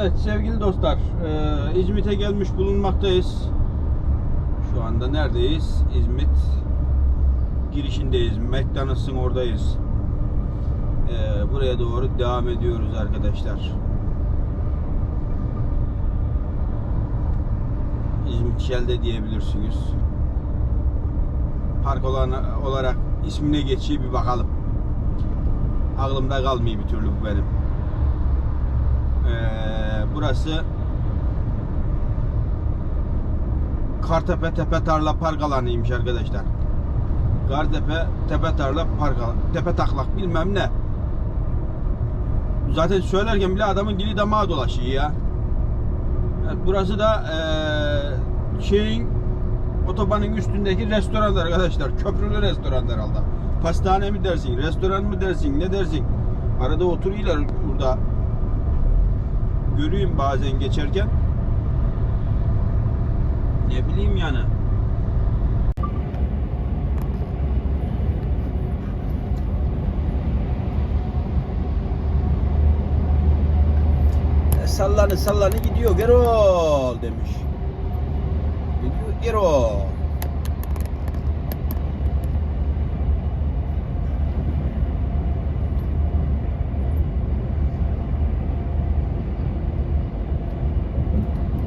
Evet sevgili dostlar, e, İzmit'e gelmiş bulunmaktayız. Şu anda neredeyiz? İzmit girişindeyiz. McDonald's'ın oradayız. E, buraya doğru devam ediyoruz arkadaşlar. İzmit Shell'de diyebilirsiniz. Park olan, olarak ismine geçiyor bir bakalım. Aklımda kalmıyor bir türlü bu benim. Ee, burası Kartepe Tepe Tarla Park alanıymış arkadaşlar. Kartepe Tepe Tarla Park alanı. Tepe taklak bilmem ne. Zaten söylerken bile adamın dili damağa dolaşıyor ya. Evet, burası da eee, şeyin otobanın üstündeki restoran arkadaşlar. Köprülü restoran herhalde. Pastane mi dersin, restoran mı dersin, ne dersin? Arada oturuyorlar burada görüyorum bazen geçerken. Ne bileyim yani. E, Sallanı sallanı gidiyor Gerol demiş. Gidiyor Gerol.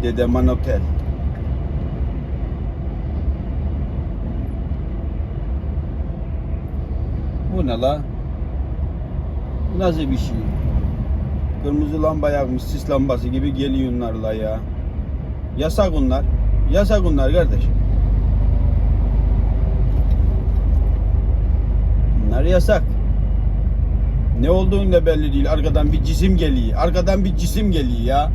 Dedeman Otel. Bu ne la? Nasıl bir şey? Kırmızı lamba yakmış sis lambası gibi geliyor onlarla ya. Yasak onlar. Yasak onlar kardeş. Bunlar yasak. Ne olduğunu da belli değil. Arkadan bir cisim geliyor. Arkadan bir cisim geliyor ya.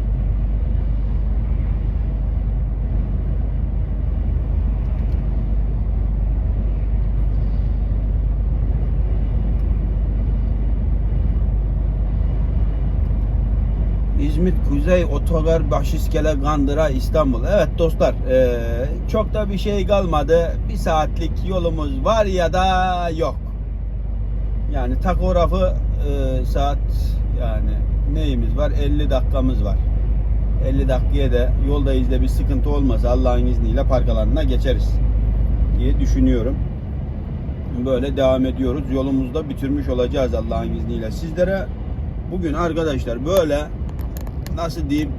İzmit Kuzey Otogar Başiskele Kandıra İstanbul. Evet dostlar eee, çok da bir şey kalmadı. Bir saatlik yolumuz var ya da yok. Yani takografı eee, saat yani neyimiz var 50 dakikamız var. 50 dakikaya da yoldayız da bir sıkıntı olmasa Allah'ın izniyle park alanına geçeriz diye düşünüyorum. Böyle devam ediyoruz. Yolumuzda bitirmiş olacağız Allah'ın izniyle. Sizlere bugün arkadaşlar böyle nasıl diyeyim?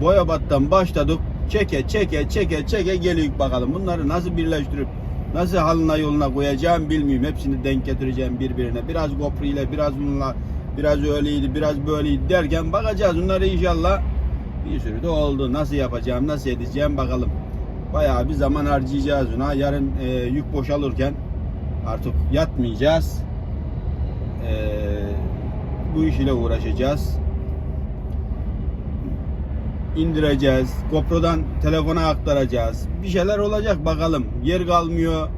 Boyabat'tan başladık çeke çeke çeke çeke geliyor bakalım. Bunları nasıl birleştirip nasıl halına yoluna koyacağım bilmiyorum. Hepsini denk getireceğim birbirine. Biraz GoPro ile biraz bununla biraz öyleydi biraz böyleydi derken bakacağız. Bunları inşallah bir sürü de oldu. Nasıl yapacağım nasıl edeceğim bakalım. Bayağı bir zaman harcayacağız buna. Yarın e, yük boşalırken artık yatmayacağız ee, bu iş ile uğraşacağız. İndireceğiz. GoPro'dan telefona aktaracağız. Bir şeyler olacak bakalım. Yer kalmıyor.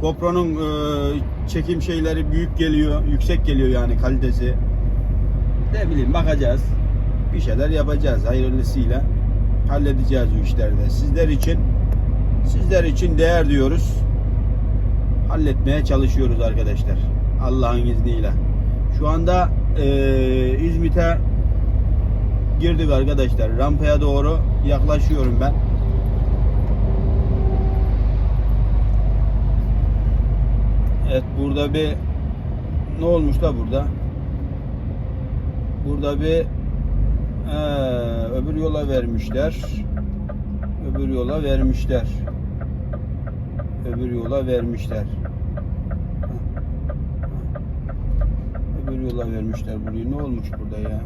GoPro'nun e, çekim şeyleri büyük geliyor. Yüksek geliyor yani kalitesi. Ne bileyim bakacağız. Bir şeyler yapacağız hayırlısıyla. Halledeceğiz bu işlerde. Sizler için sizler için değer diyoruz. Halletmeye çalışıyoruz arkadaşlar. Allah'ın izniyle. Şu anda eee, İzmit'e girdik arkadaşlar. Rampaya doğru yaklaşıyorum ben. Evet burada bir ne olmuş da burada? Burada bir he, öbür yola vermişler. Öbür yola vermişler. Öbür yola vermişler. Öbür yola vermişler burayı. Ne olmuş burada ya?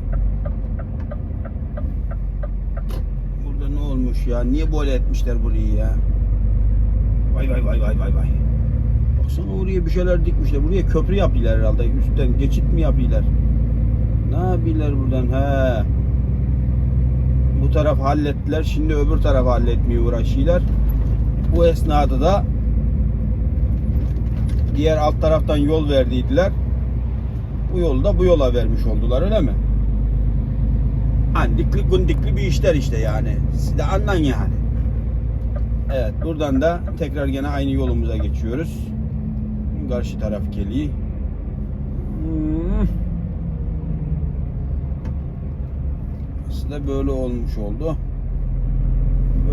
Burada ne olmuş ya? Niye böyle etmişler burayı ya? Vay vay vay vay vay vay. Baksana oraya bir şeyler dikmişler. Buraya köprü yapıyorlar herhalde. Üstten geçit mi yapıyorlar? Ne yapıyorlar buradan? He. Bu taraf hallettiler. Şimdi öbür taraf halletmeye uğraşıyorlar. Bu esnada da diğer alt taraftan yol verdiydiler bu yolu da bu yola vermiş oldular öyle mi? Andikli gundikli bir işler işte yani. Siz de anlayın yani. Evet buradan da tekrar gene aynı yolumuza geçiyoruz. Karşı taraf geliyor. Hmm. Aslında böyle olmuş oldu.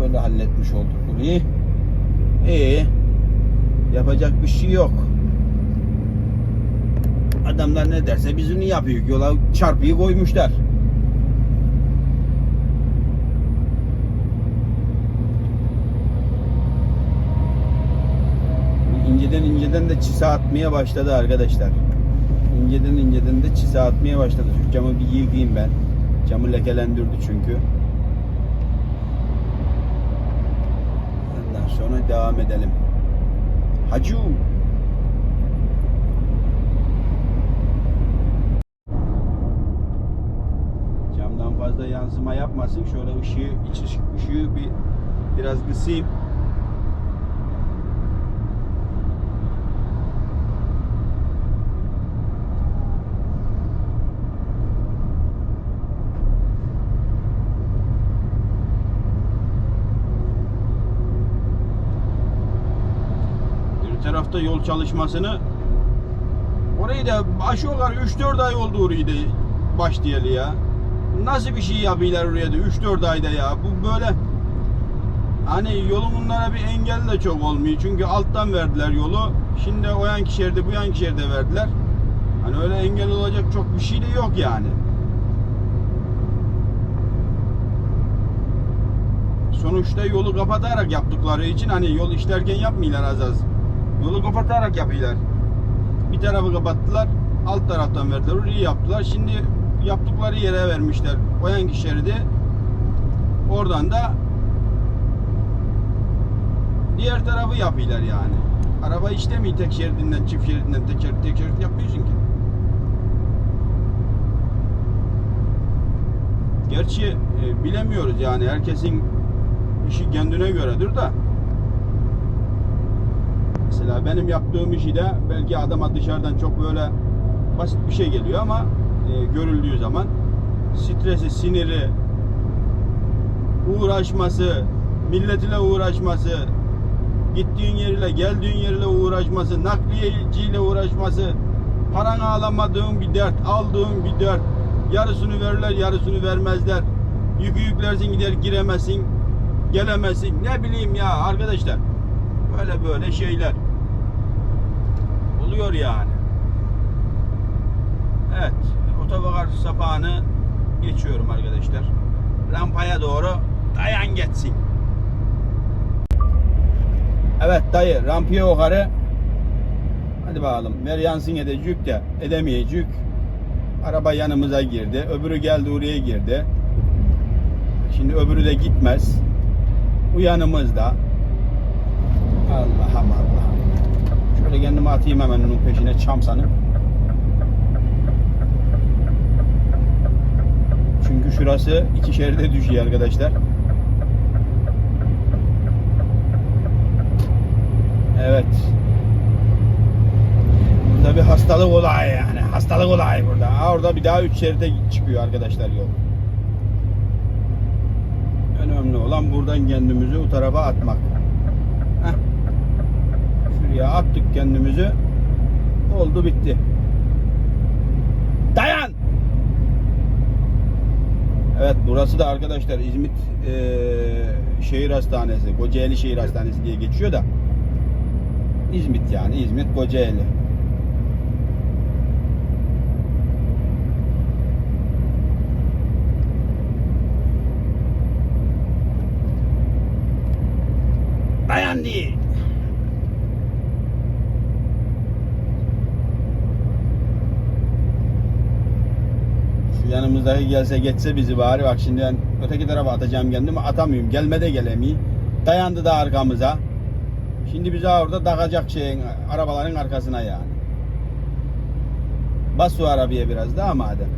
Böyle halletmiş olduk burayı. İyi. Yapacak bir şey yok. Adamlar ne derse biz onu yapıyoruz. Yola çarpıyı koymuşlar. İnceden inceden de çise atmaya başladı arkadaşlar. İnceden inceden de çise atmaya başladı. Şu camı bir yıkayayım ben. Camı lekelendirdi çünkü. Ondan sonra devam edelim. Hacı. Yansıma yapmasın. Şöyle ışığı, iç ışığı bir biraz kısayım. Tarafta yol çalışmasını orayı da yukarı 3-4 ay oldu orayı da başlayalı ya. Nasıl bir şey yapıyorlar oraya da 3-4 ayda ya. Bu böyle hani yolun bunlara bir engel de çok olmuyor. Çünkü alttan verdiler yolu. Şimdi o yan şehirde bu yan şehirde verdiler. Hani öyle engel olacak çok bir şey de yok yani. Sonuçta yolu kapatarak yaptıkları için hani yol işlerken yapmıyorlar az az. Yolu kapatarak yapıyorlar. Bir tarafı kapattılar, alt taraftan verdiler, orayı yaptılar. Şimdi yaptıkları yere vermişler. O yanki şeridi. Oradan da diğer tarafı yapıyorlar yani. Araba işlemiyor tek şeridinden, çift şeridinden, tek şerit, tek şerit yapmıyorsun ki. Gerçi e, bilemiyoruz yani herkesin işi kendine göredir de. Mesela benim yaptığım işi de belki adama dışarıdan çok böyle basit bir şey geliyor ama e, görüldüğü zaman stresi, siniri, uğraşması, milletine uğraşması, gittiğin yerle geldiğin yerle uğraşması, nakliyeciyle uğraşması, paranı alamadığın bir dert, aldığın bir dert, yarısını verirler, yarısını vermezler. Yükü yüklersin gider giremezsin, gelemezsin. Ne bileyim ya arkadaşlar. Böyle böyle şeyler. Oluyor yani. Evet. Otogar sapağını geçiyorum arkadaşlar. Rampaya doğru dayan geçsin. Evet dayı rampaya yukarı. Hadi bakalım. Ver yansın edecek de edemeyecek. Araba yanımıza girdi. Öbürü geldi oraya girdi. Şimdi öbürü de gitmez. Bu yanımızda. Allah'ım Allah'ım. Şöyle kendimi atayım hemen onun peşine çamsanı. Çünkü şurası iki şeride düşüyor arkadaşlar. Evet. Burada bir hastalık olayı yani. Hastalık olayı burada. Ha, orada bir daha üç şeride çıkıyor arkadaşlar yol. Önemli olan buradan kendimizi o tarafa atmak. Heh. Şuraya attık kendimizi. Oldu bitti. Dayan! Evet burası da arkadaşlar İzmit eee, Şehir Hastanesi, Kocaeli Şehir Hastanesi diye geçiyor da. İzmit yani İzmit Kocaeli. Dayan diye. Şu yanımızdaki gelse geçse bizi bari bak şimdi ben öteki tarafa atacağım kendimi atamıyorum. Gelme de gelemeyeyim. Dayandı da arkamıza. Şimdi bizi orada takacak şeyin arabaların arkasına yani. Bas şu arabaya biraz daha madem.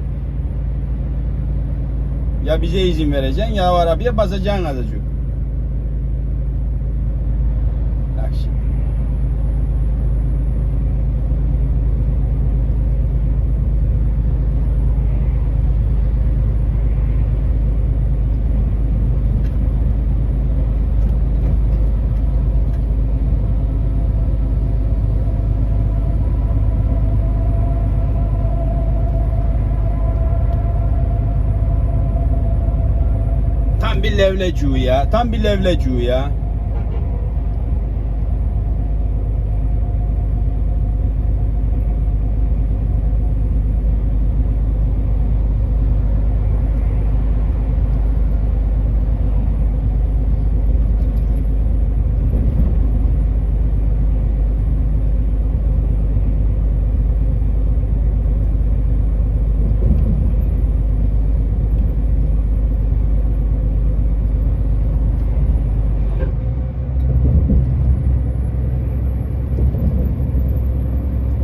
Ya bize izin vereceksin ya o arabaya basacaksın azıcık. Levlecu. Tam bir levlecu.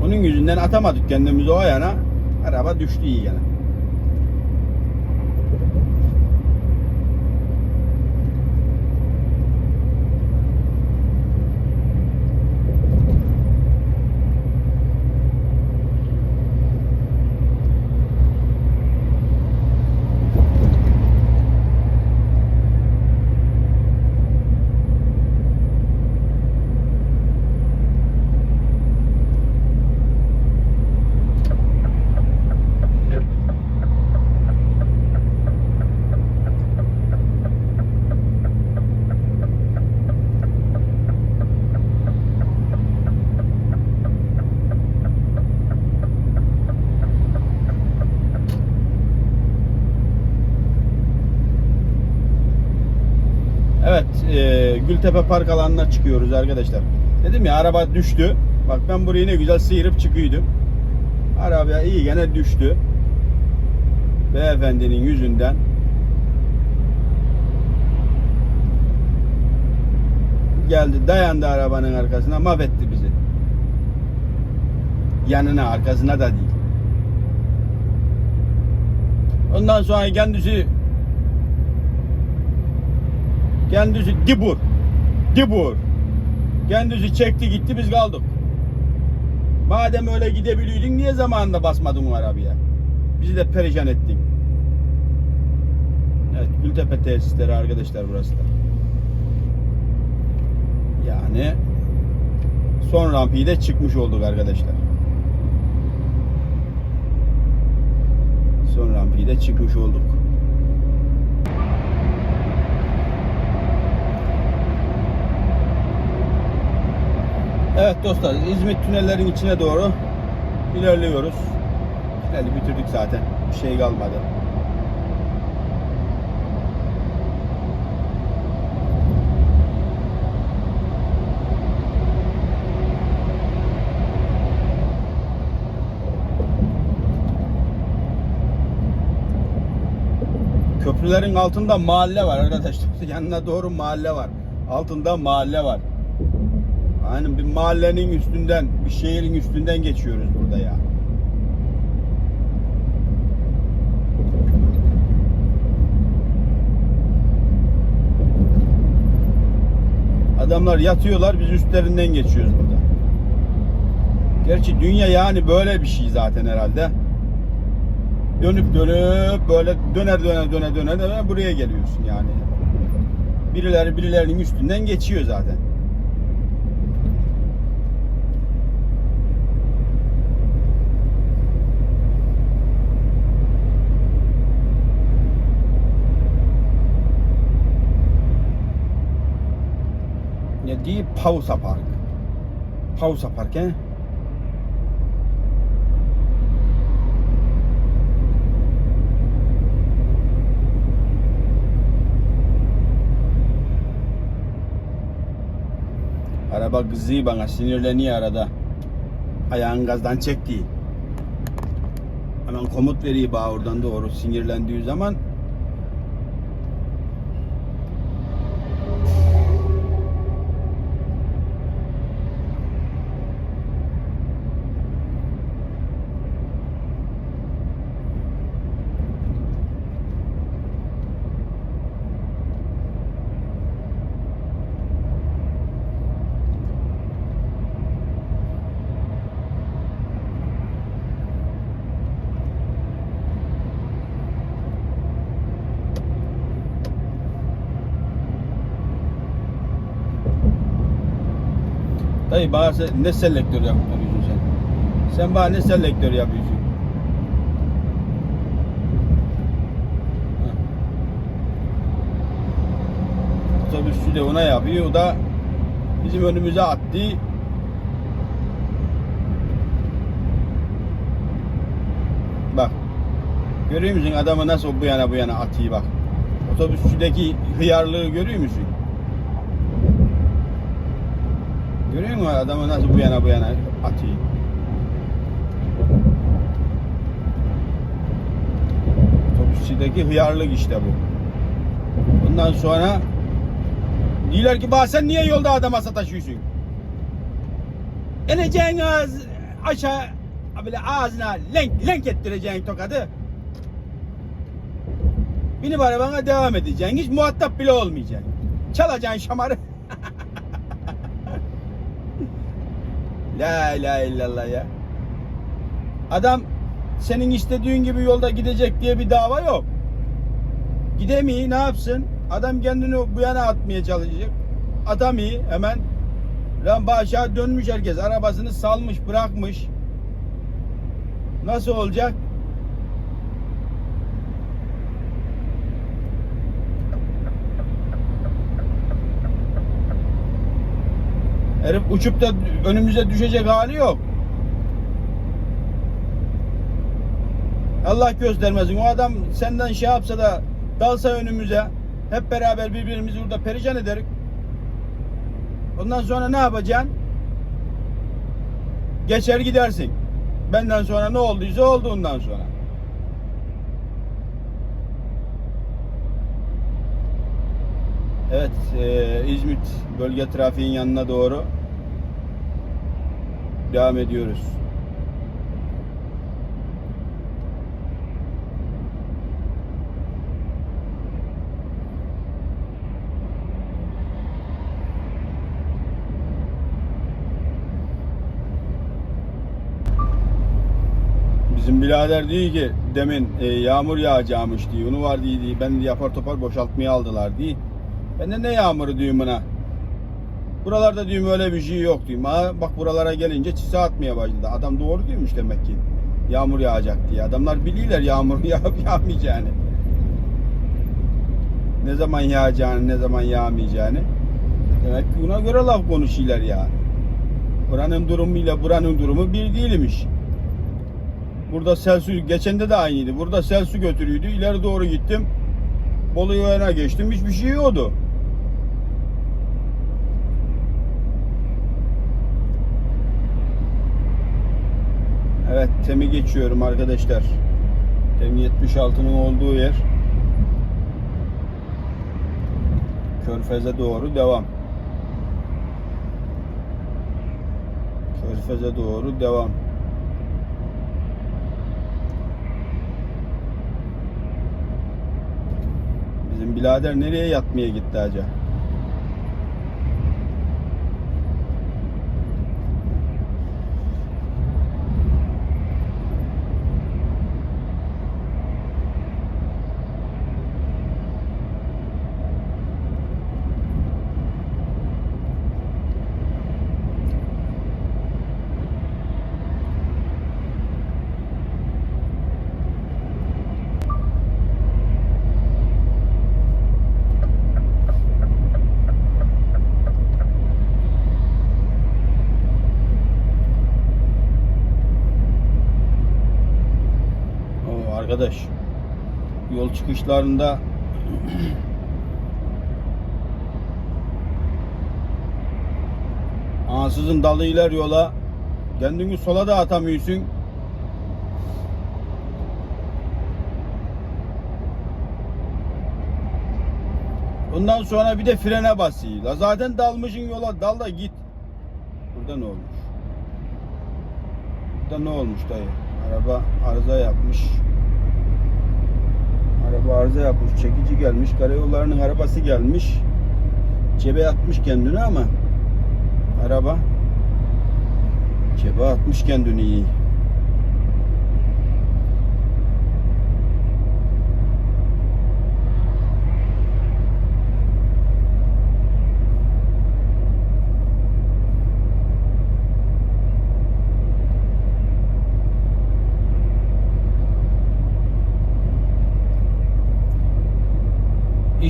Onun yüzünden atamadık kendimizi o yana. Araba düştü iyi gene. Evet, e, Gültepe Park alanına çıkıyoruz arkadaşlar. Dedim ya araba düştü. Bak ben burayı ne güzel sıyırıp çıkıyordum. Araba iyi gene düştü. Beyefendinin yüzünden. Geldi dayandı arabanın arkasına mahvetti bizi. Yanına arkasına da değil. Ondan sonra kendisi Kendisi dibur. Dibur. Kendisi çekti gitti biz kaldık. Madem öyle gidebiliyordun niye zamanında basmadın o arabaya? Bizi de perişan ettin. Evet Gültepe tesisleri arkadaşlar burası da. Yani son rampayı da çıkmış olduk arkadaşlar. Son rampayı da çıkmış olduk. Evet dostlar İzmit tünellerin içine doğru ilerliyoruz. Tüneli bitirdik zaten. Bir şey kalmadı. Köprülerin altında mahalle var arkadaşlar. Yanına doğru mahalle var. Altında mahalle var. Aynen bir mahallenin üstünden, bir şehrin üstünden geçiyoruz burada ya. Adamlar yatıyorlar, biz üstlerinden geçiyoruz burada. Gerçi dünya yani böyle bir şey zaten herhalde. Dönüp dönüp böyle döner döner döner döner döner buraya geliyorsun yani. Birileri birilerinin üstünden geçiyor zaten. Die Pausapark. Pausapark, hè? Araba kızıyor bana, sinirleniyor arada. Ayağın gazdan çekti. Hemen komut veriyor bana oradan doğru sinirlendiği zaman. Dayı bana ne selektör yapıyorsun sen? Sen bana ne selektör yapıyorsun? Otobüsçü de ona yapıyor. O da bizim önümüze attı. Bak. Görüyor musun adamı nasıl bu yana bu yana atıyor bak. Otobüsçüdeki hıyarlığı görüyor musun? Görüyor musun adamı nasıl bu yana bu yana atıyor? Otobüsçüdeki hıyarlık işte bu. Bundan sonra diyorlar ki bak sen niye yolda adama sataşıyorsun? Eneceğin ağız aşağı böyle ağzına lenk, lenk ettireceksin tokadı. Binip arabana devam edeceksin. Hiç muhatap bile olmayacaksın. Çalacaksın şamarı. La ilahe illallah ya. Adam senin istediğin gibi yolda gidecek diye bir dava yok. Gidemiyor ne yapsın? Adam kendini bu yana atmaya çalışacak. Atamıyor hemen. Lan aşağı dönmüş herkes. Arabasını salmış bırakmış. Nasıl olacak? Herif uçup da önümüze düşecek hali yok. Allah göstermesin. O adam senden şey yapsa da dalsa önümüze hep beraber birbirimizi burada perişan ederiz. Ondan sonra ne yapacaksın? Geçer gidersin. Benden sonra ne olduysa oldu ondan sonra. Evet, e, İzmit bölge trafiğin yanına doğru devam ediyoruz. Bizim birader diyor ki demin e, yağmur yağacakmış diyor. Onu var diye, diye. Ben de yapar topar boşaltmaya aldılar diye. Ben de ne yağmuru diyorum buna. Buralarda diyorum öyle bir şey yok diyorum. Ha, bak buralara gelince çise atmaya başladı. Adam doğru diyormuş demek ki. Yağmur yağacak diye. Adamlar biliyorlar yağmur yağıp yağmayacağını. Ne zaman yağacağını, ne zaman yağmayacağını. Demek ki buna göre laf konuşuyorlar yani. Buranın durumuyla buranın durumu bir değilmiş. Burada sel su, geçende de aynıydı. Burada sel su götürüyordu. İleri doğru gittim. Bolu yoluna geçtim. Hiçbir şey yoktu. Evet, Tem'i geçiyorum arkadaşlar. Tem 76'nın olduğu yer. Körfez'e doğru devam. Körfez'e doğru devam. Bizim birader nereye yatmaya gitti acaba? O arkadaş yol çıkışlarında ansızın dalıylar yola kendini sola da atamıyorsun. Ondan sonra bir de frene basıyor. Zaten dalmışın yola dal da git. Burada ne olmuş? Burada ne olmuş dayı? Araba arıza yapmış. Araba arıza yapmış. Çekici gelmiş. Karayollarının arabası gelmiş. Cebe atmış kendini ama araba cebe atmış kendini iyi.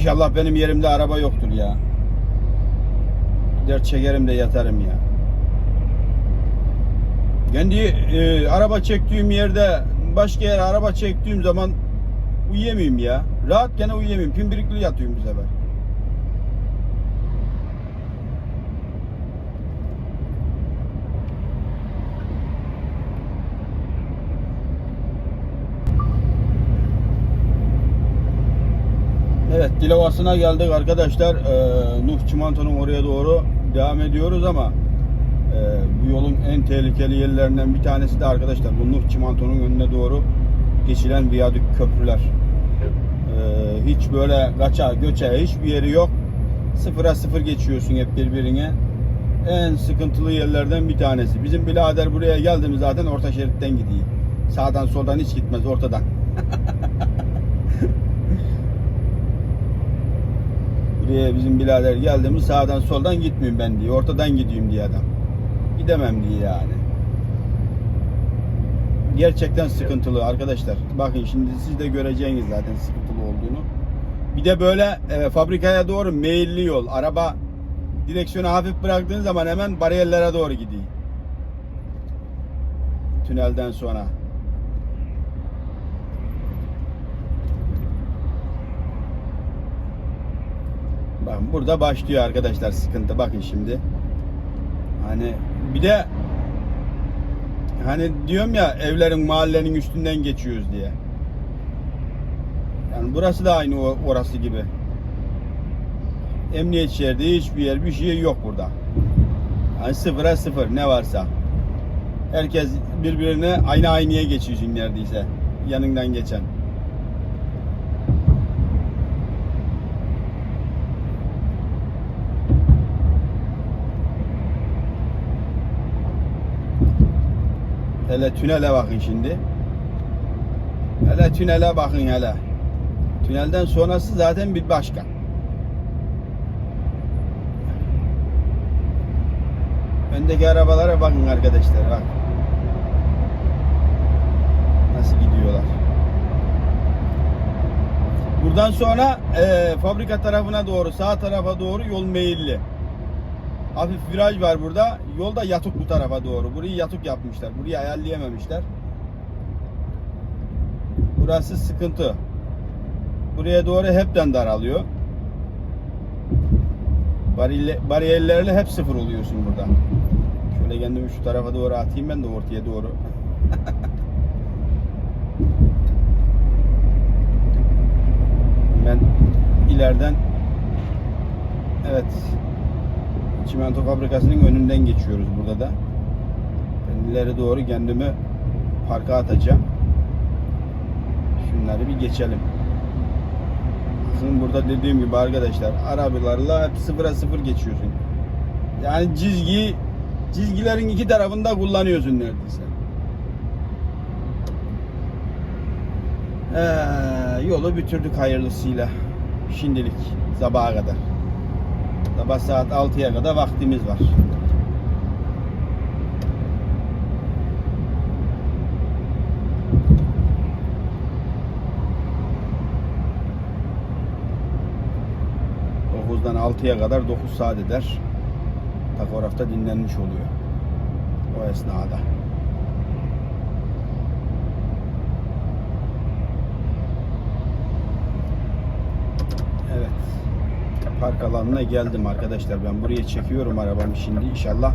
İnşallah benim yerimde araba yoktur ya. dert çekerim de yatarım ya. Kendi e, araba çektiğim yerde başka yere araba çektiğim zaman uyuyamıyorum ya. Rahat gene uyuyamıyorum. Pimpirikli yatıyorum bu sefer. Evet Dilovası'na geldik arkadaşlar. Ee, Nuh Çimento'nun oraya doğru devam ediyoruz ama e, bu yolun en tehlikeli yerlerinden bir tanesi de arkadaşlar bu Nuh Çimento'nun önüne doğru geçilen viyadük köprüler. Ee, hiç böyle kaça göçe hiçbir yeri yok. Sıfıra sıfır geçiyorsun hep birbirine. En sıkıntılı yerlerden bir tanesi. Bizim birader buraya geldi mi zaten orta şeritten gidiyor. Sağdan soldan hiç gitmez ortadan. Buraya bizim birader geldi mi sağdan soldan gitmeyeyim ben diye. Ortadan gideyim diye adam. Gidemem diye yani. Gerçekten sıkıntılı arkadaşlar. Bakın şimdi siz de göreceğiniz zaten sıkıntılı olduğunu. Bir de böyle e, fabrikaya doğru meyilli yol. Araba direksiyonu hafif bıraktığın zaman hemen bariyerlere doğru gidiyor. Tünelden sonra. Bakın burada başlıyor arkadaşlar sıkıntı. Bakın şimdi. Hani bir de hani diyorum ya evlerin mahallenin üstünden geçiyoruz diye. Yani burası da aynı orası gibi. Emniyet şeridi hiçbir yer bir şey yok burada. Yani sıfıra sıfır ne varsa. Herkes birbirine aynı aynıya geçiyorsun neredeyse. Yanından geçen. Hele tünele bakın şimdi. Hele tünele bakın hele. Tünelden sonrası zaten bir başka. Öndeki arabalara bakın arkadaşlar bak. Nasıl gidiyorlar. Buradan sonra e, fabrika tarafına doğru sağ tarafa doğru yol meyilli. Hafif viraj var burada. Yolda yatık bu tarafa doğru. Burayı yatık yapmışlar. Burayı ayarlayamamışlar. Burası sıkıntı. Buraya doğru hepten daralıyor. Bariyerle, bariyerlerle hep sıfır oluyorsun burada. Şöyle kendimi şu tarafa doğru atayım ben de ortaya doğru. ben ileriden evet çimento fabrikasının önünden geçiyoruz burada da. Ben ileri doğru kendimi parka atacağım. Şunları bir geçelim. Sizin burada dediğim gibi arkadaşlar arabalarla hep sıfıra sıfır geçiyorsun. Yani çizgi çizgilerin iki tarafında kullanıyorsun neredeyse. Ee, yolu bitirdik hayırlısıyla. Şimdilik sabaha kadar. Sabah saat 6'ya kadar vaktimiz var. Dokuzdan 6'ya kadar 9 saat eder. Takografta dinlenmiş oluyor. O esnada. Evet. Park alanına geldim arkadaşlar. Ben buraya çekiyorum arabamı şimdi. İnşallah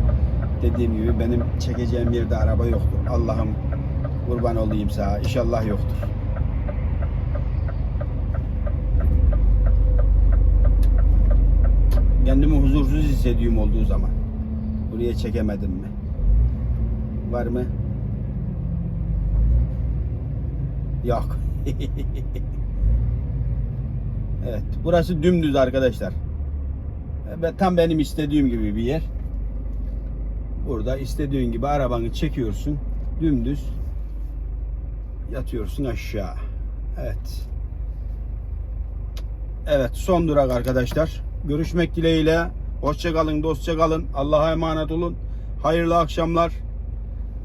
dediğim gibi benim çekeceğim yerde araba yoktur. Allah'ım kurban olayım sana. İnşallah yoktur. Kendimi huzursuz hissediyorum olduğu zaman. Buraya çekemedim mi? Var mı? Yok. evet. Burası dümdüz arkadaşlar. Ve tam benim istediğim gibi bir yer. Burada istediğin gibi arabanı çekiyorsun. Dümdüz yatıyorsun aşağı. Evet. Evet son durak arkadaşlar. Görüşmek dileğiyle. Hoşça kalın, dostça kalın. Allah'a emanet olun. Hayırlı akşamlar.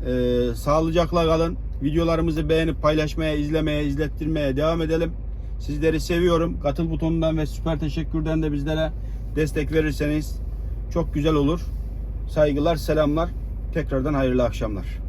Ee, sağlıcakla kalın. Videolarımızı beğenip paylaşmaya, izlemeye, izlettirmeye devam edelim. Sizleri seviyorum. Katıl butonundan ve süper teşekkürden de bizlere destek verirseniz Çok güzel olur. Saygılar, selamlar. Tekrardan hayırlı akşamlar.